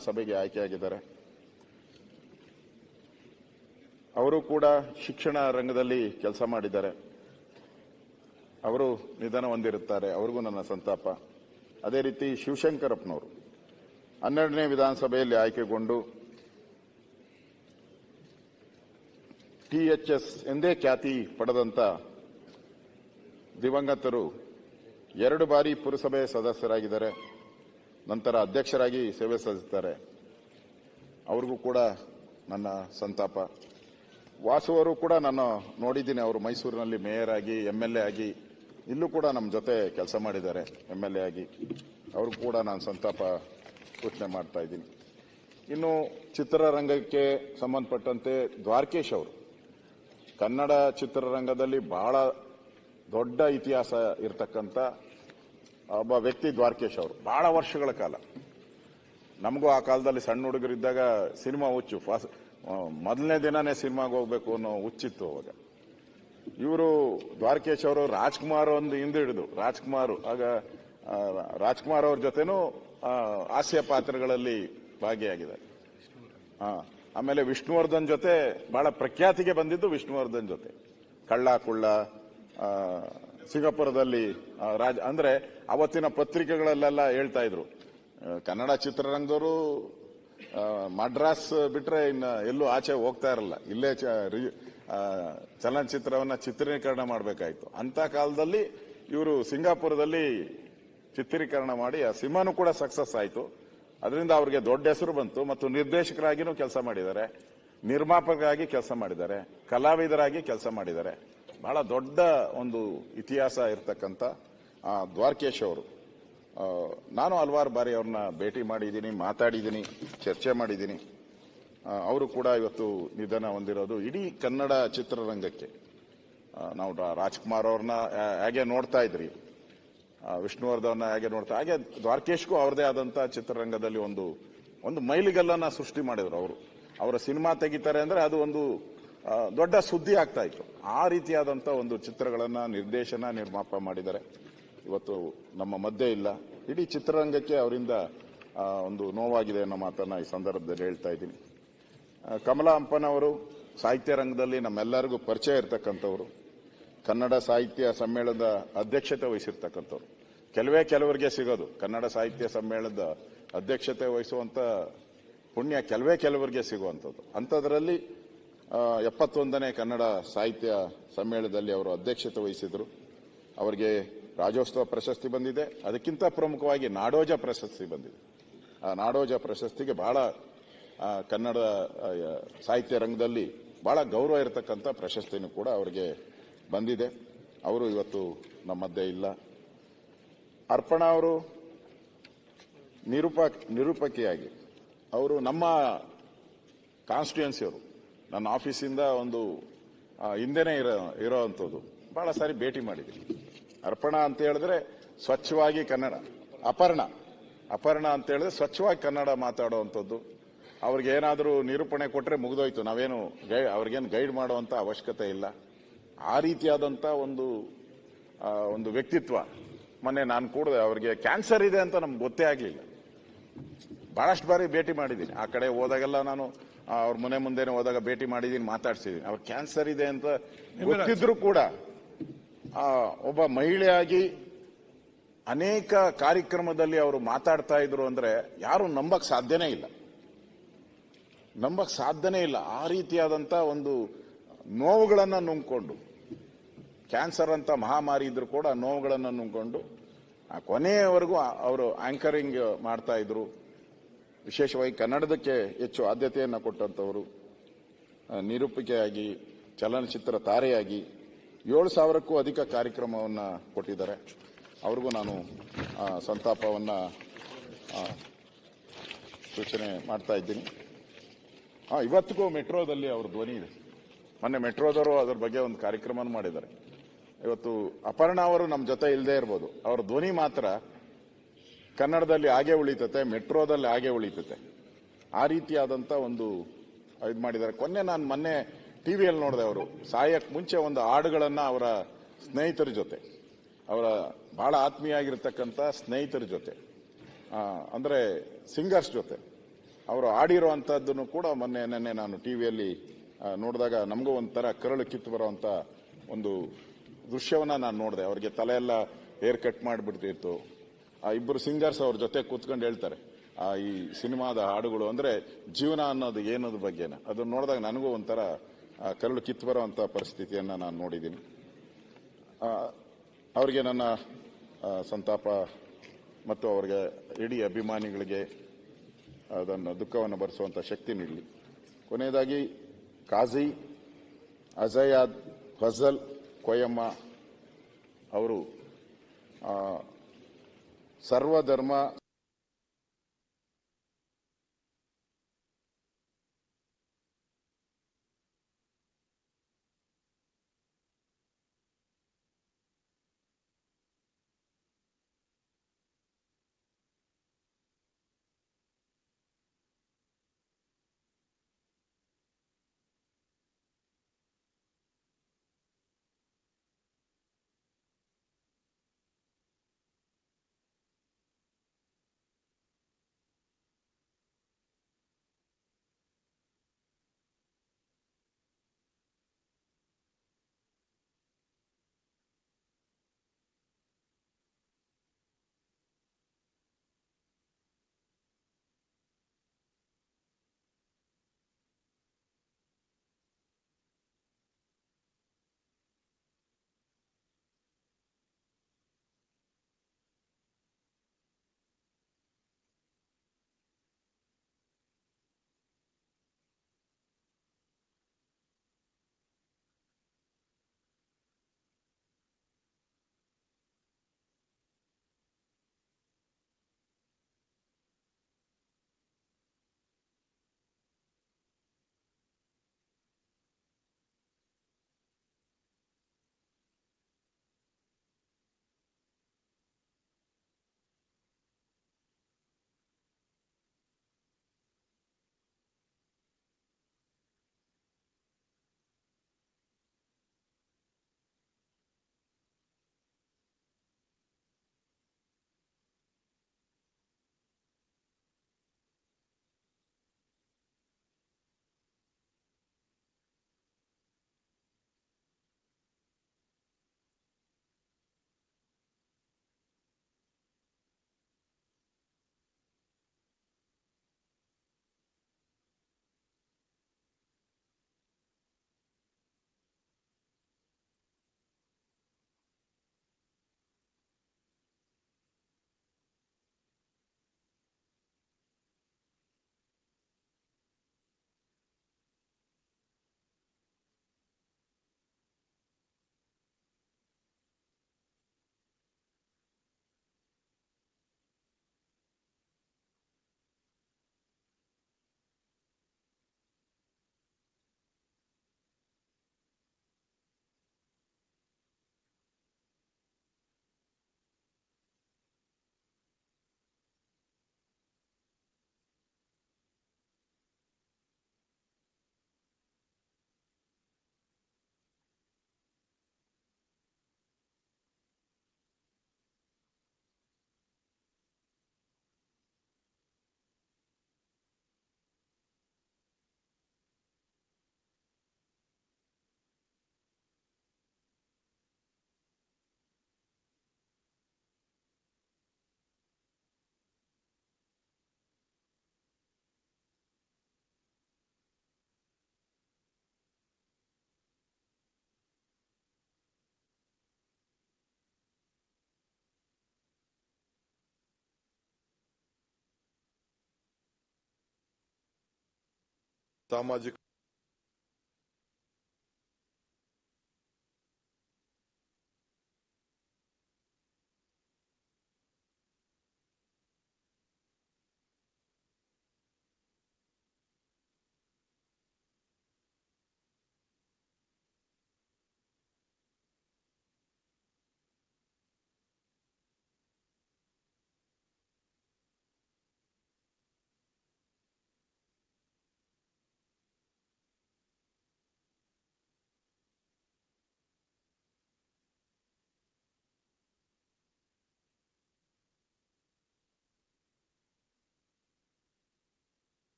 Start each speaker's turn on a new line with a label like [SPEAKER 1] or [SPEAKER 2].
[SPEAKER 1] ವಿಧಾನಸಭೆಗೆ ಆಯ್ಕೆಯಾಗಿದ್ದಾರೆ. ಅವರು ಕೂಡ ಶಿಕ್ಷಣ ರಂಗದಲ್ಲಿ ಕೆಲಸ ಮಾಡಿದ್ದಾರೆ. ಅವರು ನಿಧನ ಹೊಂದಿರುತ್ತಾರೆ. ಅವ್ರಿಗೂ ನನ್ನ ಸಂತಾಪ. ಅದೇ ರೀತಿ ಶಿವಶಂಕರಪ್ಪನವರು ಹನ್ನೆರಡನೇ ವಿಧಾನಸಭೆಯಲ್ಲಿ ಆಯ್ಕೆಗೊಂಡು ಟಿಎಚ್ಎಸ್ ಎಂದೇ ಖ್ಯಾತಿ ಪಡೆದಂತ ದಿವಂಗತರು ಎರಡು ಬಾರಿ ಪುರಸಭೆ ಸದಸ್ಯರಾಗಿದ್ದಾರೆ. ನಂತರ ಅಧ್ಯಕ್ಷರಾಗಿ ಸೇವೆ ಸಲ್ಲಿಸುತ್ತಾರೆ. ಅವ್ರಿಗೂ ಕೂಡ ನನ್ನ ಸಂತಾಪ. ವಾಸುವರು ಕೂಡ ನಾನು ನೋಡಿದ್ದೀನಿ, ಅವರು ಮೈಸೂರಿನಲ್ಲಿ ಮೇಯರ್ ಆಗಿ ಎಂ ಎಲ್ ಎ ಆಗಿ, ಇಲ್ಲೂ ಕೂಡ ನಮ್ಮ ಜೊತೆ ಕೆಲಸ ಮಾಡಿದ್ದಾರೆ ಎಂ ಎಲ್ ಎ ಆಗಿ. ಅವ್ರಿಗೂ ಕೂಡ ನಾನು ಸಂತಾಪ ಸೂಚನೆ ಮಾಡ್ತಾ ಇದ್ದೀನಿ. ಇನ್ನು ಚಿತ್ರರಂಗಕ್ಕೆ ಸಂಬಂಧಪಟ್ಟಂತೆ ದ್ವಾರಕೇಶ್ ಅವರು. ಕನ್ನಡ ಚಿತ್ರರಂಗದಲ್ಲಿ ಬಹಳ ದೊಡ್ಡ ಇತಿಹಾಸ ಇರತಕ್ಕಂಥ ಒಬ್ಬ ವ್ಯಕ್ತಿ ದ್ವಾರಕೇಶ್ ಅವರು. ಬಹಳ ವರ್ಷಗಳ ಕಾಲ. ನಮಗೂ ಆ ಕಾಲದಲ್ಲಿ ಸಣ್ಣ ಹುಡುಗರಿದ್ದಾಗ ಸಿನಿಮಾ ಹುಚ್ಚು. ಫಾಸ್ ಮೊದಲನೇ ದಿನನೇ ಸಿನಿಮಾಗೆ ಹೋಗ್ಬೇಕು ಅನ್ನೋ ಹುಚ್ಚಿತ್ತು ಅವಾಗ. ಇವರು ದ್ವಾರಕೇಶ್ ಅವರು ರಾಜ್ಕುಮಾರ್ ಒಂದು ಹಿಂದೆ ಹಿಡಿದು, ರಾಜ್ಕುಮಾರ್, ಆಗ ರಾಜ್ಕುಮಾರ್ ಅವ್ರ ಜೊತೆನೂ ಹಾಸ್ಯ ಪಾತ್ರಗಳಲ್ಲಿ ಭಾಗಿಯಾಗಿದ್ದಾರೆ. ಹಾ ಆಮೇಲೆ ವಿಷ್ಣುವರ್ಧನ್ ಜೊತೆ ಬಹಳ ಪ್ರಖ್ಯಾತಿಗೆ ಬಂದಿದ್ದು ವಿಷ್ಣುವರ್ಧನ್ ಜೊತೆ. ಕಳ್ಳ ಕುಳ್ಳ ಸಿಂಗಾಪುರದಲ್ಲಿ ರಾಜ, ಅಂದ್ರೆ ಅವತ್ತಿನ ಪತ್ರಿಕೆಗಳಲ್ಲೆಲ್ಲ ಹೇಳ್ತಾ ಇದ್ರು. ಕನ್ನಡ ಚಿತ್ರರಂಗದವರು ಮಡ್ರಾಸ್ ಬಿಟ್ರೆ ಇನ್ನು ಎಲ್ಲೂ ಆಚೆ ಹೋಗ್ತಾ ಇರಲ್ಲ. ಇಲ್ಲೇ ಚಲನಚಿತ್ರವನ್ನ ಚಿತ್ರೀಕರಣ ಮಾಡಬೇಕಾಯ್ತು. ಅಂತ ಕಾಲದಲ್ಲಿ ಇವರು ಸಿಂಗಾಪುರದಲ್ಲಿ ಚಿತ್ರೀಕರಣ ಮಾಡಿ, ಆ ಸಿನಿಮಾನು ಕೂಡ ಸಕ್ಸಸ್ ಆಯಿತು. ಅದರಿಂದ ಅವರಿಗೆ ದೊಡ್ಡ ಹೆಸರು ಬಂತು. ಮತ್ತು ನಿರ್ದೇಶಕರಾಗಿನೂ ಕೆಲಸ ಮಾಡಿದ್ದಾರೆ. ನಿರ್ಮಾಪಕರಾಗಿ ಕೆಲಸ ಮಾಡಿದ್ದಾರೆ. ಕಲಾವಿದರಾಗಿ ಕೆಲಸ ಮಾಡಿದ್ದಾರೆ. ಬಹಳ ದೊಡ್ಡ ಒಂದು ಇತಿಹಾಸ ಇರತಕ್ಕಂಥ ದ್ವಾರಕೇಶ್ ಅವರು. ನಾನು ಹಲವಾರು ಬಾರಿ ಅವ್ರನ್ನ ಭೇಟಿ ಮಾಡಿದ್ದೀನಿ, ಮಾತಾಡಿದ್ದೀನಿ, ಚರ್ಚೆ ಮಾಡಿದ್ದೀನಿ. ಅವರು ಕೂಡ ಇವತ್ತು ನಿಧನ ಹೊಂದಿರೋದು ಇಡೀ ಕನ್ನಡ ಚಿತ್ರರಂಗಕ್ಕೆ. ನಾವು ರಾಜ್ಕುಮಾರ್ ಅವ್ರನ್ನ ಹೇಗೆ ನೋಡ್ತಾ ಇದ್ರಿ? ವಿಷ್ಣುವರ್ಧವನ್ನ ಹೇಗೆ ನೋಡ್ತಾ, ಹಾಗೆ ದ್ವಾರಕೇಶ್ಗೂ ಅವರದೇ ಆದಂತ ಚಿತ್ರರಂಗದಲ್ಲಿ ಒಂದು ಒಂದು ಮೈಲಿಗಲ್ಲನ್ನ ಸೃಷ್ಟಿ ಮಾಡಿದ್ರು ಅವರು. ಅವರ ಸಿನಿಮಾ ತೆಗಿತಾರೆ ಅಂದ್ರೆ ಅದು ಒಂದು ದೊಡ್ಡ ಸುದ್ದಿ ಆಗ್ತಾ ಇತ್ತು. ಆ ರೀತಿಯಾದಂಥ ಒಂದು ಚಿತ್ರಗಳನ್ನು ನಿರ್ದೇಶನ, ನಿರ್ಮಾಪ ಮಾಡಿದ್ದಾರೆ. ಇವತ್ತು ನಮ್ಮ ಮಧ್ಯೆ ಇಲ್ಲ. ಇಡೀ ಚಿತ್ರರಂಗಕ್ಕೆ ಅವರಿಂದ ಒಂದು ನೋವಾಗಿದೆ ಅನ್ನೋ ಮಾತನ್ನ ಈ ಸಂದರ್ಭದಲ್ಲಿ ಹೇಳ್ತಾ ಇದ್ದೀನಿ. ಕಮಲಾ ಹಂಪನವರು ಸಾಹಿತ್ಯ ರಂಗದಲ್ಲಿ ನಮ್ಮೆಲ್ಲರಿಗೂ ಪರಿಚಯ ಇರತಕ್ಕಂಥವ್ರು. ಕನ್ನಡ ಸಾಹಿತ್ಯ ಸಮ್ಮೇಳನದ ಅಧ್ಯಕ್ಷತೆ ವಹಿಸಿರ್ತಕ್ಕಂಥವ್ರು. ಕೆಲವೇ ಕೆಲವರಿಗೆ ಸಿಗೋದು. ಕನ್ನಡ ಸಾಹಿತ್ಯ ಸಮ್ಮೇಳನದ ಅಧ್ಯಕ್ಷತೆ ವಹಿಸುವಂತ ಪುಣ್ಯ ಕೆಲವೇ ಕೆಲವರಿಗೆ ಸಿಗುವಂಥದ್ದು. ಅಂಥದ್ರಲ್ಲಿ ಎಪ್ಪತ್ತೊಂದನೇ ಕನ್ನಡ ಸಾಹಿತ್ಯ ಸಮ್ಮೇಳನದಲ್ಲಿ ಅವರು ಅಧ್ಯಕ್ಷತೆ ವಹಿಸಿದರು. ಅವರಿಗೆ ರಾಜ್ಯೋತ್ಸವ ಪ್ರಶಸ್ತಿ ಬಂದಿದೆ. ಅದಕ್ಕಿಂತ ಪ್ರಮುಖವಾಗಿ ನಾಡೋಜ ಪ್ರಶಸ್ತಿ ಬಂದಿದೆ. ಆ, ನಾಡೋಜ ಪ್ರಶಸ್ತಿಗೆ ಬಹಳ ಕನ್ನಡ ಸಾಹಿತ್ಯ ರಂಗದಲ್ಲಿ ಬಹಳ ಗೌರವ ಇರತಕ್ಕಂಥ ಪ್ರಶಸ್ತಿನೂ ಕೂಡ ಅವರಿಗೆ ಬಂದಿದೆ. ಅವರು ಇವತ್ತು ನಮ್ಮ ಮಧ್ಯೆ ಇಲ್ಲ. ಅರ್ಪಣಾ ಅವರು ನಿರೂಪ, ನಿರೂಪಕಿಯಾಗಿ. ಅವರು ನಮ್ಮ ಕಾನ್ಸ್ಟಿಟ್ಯೂನ್ಸಿಯವರು ನನ್ನ ಆಫೀಸಿಂದ ಒಂದು ಹಿಂದೆನೇ ಇರೋ, ಇರೋವಂಥದ್ದು. ಬಹಳ ಸಾರಿ ಭೇಟಿ ಮಾಡಿದ್ದೀನಿ. ಅರ್ಪಣ ಅಂತ ಹೇಳಿದ್ರೆ ಸ್ವಚ್ಛವಾಗಿ ಕನ್ನಡ, ಅಪರ್ಣ. ಅಪರ್ಣ ಅಂತ ಹೇಳಿದ್ರೆ ಸ್ವಚ್ಛವಾಗಿ ಕನ್ನಡ ಮಾತಾಡುವಂಥದ್ದು. ಅವ್ರಿಗೆ ಏನಾದರೂ ನಿರೂಪಣೆ ಕೊಟ್ಟರೆ ಮುಗಿದೋಯ್ತು. ನಾವೇನು ಗೈ, ಅವ್ರಿಗೇನು ಗೈಡ್ ಮಾಡುವಂಥ ಅವಶ್ಯಕತೆ ಇಲ್ಲ. ಆ ರೀತಿಯಾದಂಥ ಒಂದು ಒಂದು ವ್ಯಕ್ತಿತ್ವ. ಮೊನ್ನೆ ನಾನು ಕೂಡ ಅವ್ರಿಗೆ ಕ್ಯಾನ್ಸರ್ ಇದೆ ಅಂತ ನಮ್ಗೆ ಗೊತ್ತೇ ಆಗಲಿಲ್ಲ. ಬಹಳಷ್ಟು ಬಾರಿ ಭೇಟಿ ಮಾಡಿದ್ದೀನಿ. ಆ ಕಡೆ ಹೋದಾಗೆಲ್ಲ ನಾನು ಅವ್ರ ಮನೆ ಮುಂದೆನೆ ಹೋದಾಗ ಭೇಟಿ ಮಾಡಿದ್ದೀನಿ ಮಾತಾಡ್ಸಿದ್ದೀನಿ. ಅವ್ರ ಕ್ಯಾನ್ಸರ್ ಇದೆ ಅಂತ ಗೊತ್ತಿದ್ರು ಕೂಡ ಆ, ಒಬ್ಬ ಮಹಿಳೆಯಾಗಿ ಅನೇಕ ಕಾರ್ಯಕ್ರಮದಲ್ಲಿ ಅವರು ಮಾತಾಡ್ತಾ ಇದ್ರು ಅಂದ್ರೆ ಯಾರು ನಂಬಕ್ ಸಾಧ್ಯನೇ ಇಲ್ಲ. ನಂಬಕ್ ಸಾಧ್ಯನೇ ಇಲ್ಲ. ಆ ರೀತಿಯಾದಂತ ಒಂದು ನೋವುಗಳನ್ನ ನುಂಗ್ಕೊಂಡು ಕ್ಯಾನ್ಸರ್ ಅಂತ ಮಹಾಮಾರಿ ಇದ್ರು ಕೂಡ ನೋವುಗಳನ್ನು ನುಂಗ್ಕೊಂಡು ಕೊನೆಯವರೆಗೂ ಅವರು ಆಂಕರಿಂಗ್ ಮಾಡ್ತಾ ಇದ್ರು. ವಿಶೇಷವಾಗಿ ಕನ್ನಡದಕ್ಕೆ ಹೆಚ್ಚು ಆದ್ಯತೆಯನ್ನು ಕೊಟ್ಟಂತವರು ಆ, ನಿರೂಪಿಕೆಯಾಗಿ ಚಲನಚಿತ್ರ ತಾರೆಯಾಗಿ ಏಳು ಸಾವಿರಕ್ಕೂ ಅಧಿಕ ಕಾರ್ಯಕ್ರಮವನ್ನು ಕೊಟ್ಟಿದ್ದಾರೆ. ಅವ್ರಿಗೂ ನಾನು ಸಂತಾಪವನ್ನು ಸೂಚನೆ ಮಾಡ್ತಾ ಇದ್ದೀನಿ. ಇವತ್ತಿಗೂ ಮೆಟ್ರೋದಲ್ಲಿ ಅವ್ರ ಧ್ವನಿ ಇದೆ. ಮೊನ್ನೆ ಮೆಟ್ರೋದವರು ಅದರ ಬಗ್ಗೆ ಒಂದು ಕಾರ್ಯಕ್ರಮ ಮಾಡಿದ್ದಾರೆ. ಇವತ್ತು ಅಪರ್ಣ ಅವರು ನಮ್ಮ ಜೊತೆ ಇಲ್ಲದೆ ಇರ್ಬೋದು. ಅವರ ಧ್ವನಿ ಮಾತ್ರ ಕನ್ನಡದಲ್ಲಿ ಹಾಗೆ ಉಳಿತತೆ, ಮೆಟ್ರೋದಲ್ಲಿ ಹಾಗೆ ಉಳಿತತೆ. ಆ ರೀತಿಯಾದಂಥ ಒಂದು ಇದು ಮಾಡಿದ್ದಾರೆ. ಕೊನೆ ನಾನು ಮೊನ್ನೆ ಟಿ ವಿಯಲ್ಲಿ ನೋಡಿದೆ ಅವರು. ಸಾಯಕ್ ಮುಂಚೆ ಒಂದು ಹಾಡುಗಳನ್ನು ಅವರ ಸ್ನೇಹಿತರ ಜೊತೆ, ಅವರ ಬಹಳ ಆತ್ಮೀಯ ಆಗಿರ್ತಕ್ಕಂಥ ಸ್ನೇಹಿತರ ಜೊತೆ ಅಂದರೆ ಸಿಂಗರ್ಸ್ ಜೊತೆ, ಅವರು ಆಡಿರೋ ಅಂಥದ್ದನ್ನು ಕೂಡ ಮೊನ್ನೆ, ನೆನ್ನೆ ನಾನು ಟಿವಿಯಲ್ಲಿ ನೋಡಿದಾಗ ನಮಗೂ ಒಂಥರ ಕರಳು ಕಿತ್ತು ಬರೋವಂಥ ಒಂದು ದೃಶ್ಯವನ್ನ ನಾನು ನೋಡಿದೆ. ಅವರಿಗೆ ತಲೆ ಎಲ್ಲ ಹೇರ್ ಕಟ್ ಮಾಡಿಬಿಡ್ತಿತ್ತು. ಆ ಇಬ್ಬರು ಸಿಂಗರ್ಸ್ ಅವ್ರ ಜೊತೆ ಕೂತ್ಕೊಂಡು ಹೇಳ್ತಾರೆ. ಆ ಈ ಸಿನಿಮಾದ ಹಾಡುಗಳು ಅಂದ್ರೆ ಜೀವನ ಅನ್ನೋದು ಏನದ ಬಗ್ಗೆನ. ಅದನ್ನ ನೋಡಿದಾಗ ನನಗೂ ಒಂಥರ ಕರಳು ಕಿತ್ತು ಬರುವಂತ ಪರಿಸ್ಥಿತಿಯನ್ನ ನಾನು ನೋಡಿದ್ದೀನಿ ಅವರಿಗೆ ನನ್ನ ಸಂತಾಪ ಮತ್ತು ಅವರಿಗೆ ಇಡೀ ಅಭಿಮಾನಿಗಳಿಗೆ ಅದನ್ನು ದುಃಖವನ್ನು ಭರಿಸುವಂತ ಶಕ್ತಿ ನೀಡಲಿ. ಕೊನೆಯದಾಗಿ, ಕಾಜಿ ಅಜಯಾದ್ ಫಜಲ್ ಕೊಯಮ್ಮ ಅವರು ಆ, ಸರ್ವಧರ್ಮ
[SPEAKER 2] ಸಾಮಾಜಿಕ